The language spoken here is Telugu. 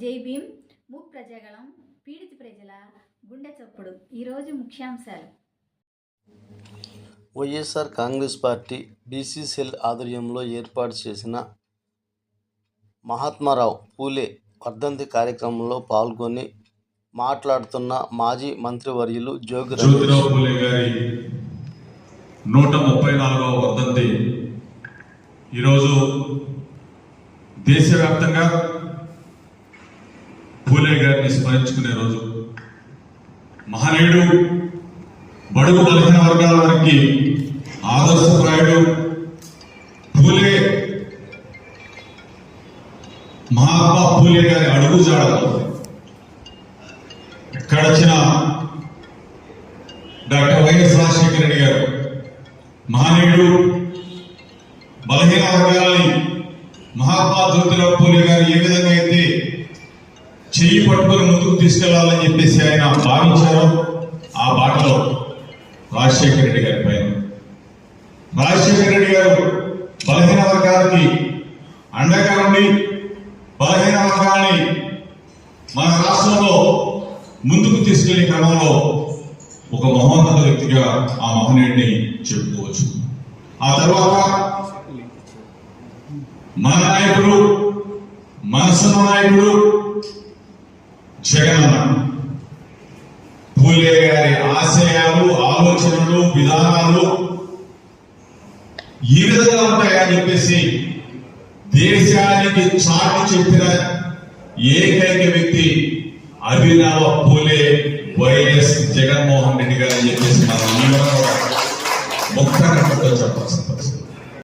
జై భీమ్. మూక్ ప్రజాగళం పీడిత ప్రజల గుండె చప్పుడు. ఈరోజు ముఖ్యాంశాలు. వైఎస్ఆర్ కాంగ్రెస్ పార్టీ బీసీసీఎల్ ఆధ్వర్యంలో ఏర్పాటు చేసిన మహాత్మారావు పూలే వర్ధంతి కార్యక్రమంలో పాల్గొని మాట్లాడుతున్న మాజీ మంత్రివర్యులు జోగి జ్యోతిరావు పూలే గారి నూట ముప్పై నాలుగవ వర్ధంతి. ఈరోజు దేశవ్యాప్తంగా పూలే గారిని స్మరించుకునే రోజు. మహనీయుడు బడుగు బలహీన వర్గాల వారికి ఆదర్శప్రాయుడు పూలే మహాత్మా పూలే గారి అడుగు అడుగుజాడలు. ఎక్కడొచ్చిన డాక్టర్ వైఎస్ రాజశేఖర రెడ్డి గారు మహనీయుడు బలహీన వర్గాలని మహాత్మా జ్యోతిరావు పూలే గారు ఏ విధంగా అయితే చెయ్యి పట్టుకుని ముందుకు తీసుకెళ్ళాలని చెప్పేసి ఆయన భావించారో ఆ బాటలో రాజశేఖర రెడ్డి గారి పైన. రాజశేఖర రెడ్డి గారు బలహీన వర్గాలకి అండగా ఉండి బలహీన వర్గాన్ని మన రాష్ట్రంలో ముందుకు తీసుకెళ్ళే క్రమంలో ఒక మహోన్నత వ్యక్తిగా ఆ మహనీయుడిని చెప్పుకోవచ్చు. ఆ తర్వాత మన నాయకుడు మనసున్న నాయకుడు జగన్ పూలే గారి ఆశయాలు ఆలోచనలు విధానాలు ఈ విధంగా ఉంటాయని చెప్పేసి దేశానికి చాటి చెప్పిన ఏకైక వ్యక్తి అభినవ పూలే వైఎస్ జగన్మోహన్ రెడ్డి గారు అని చెప్పేసి మనం ముక్త కట్టతో చెప్పాల్సిన పరిస్థితి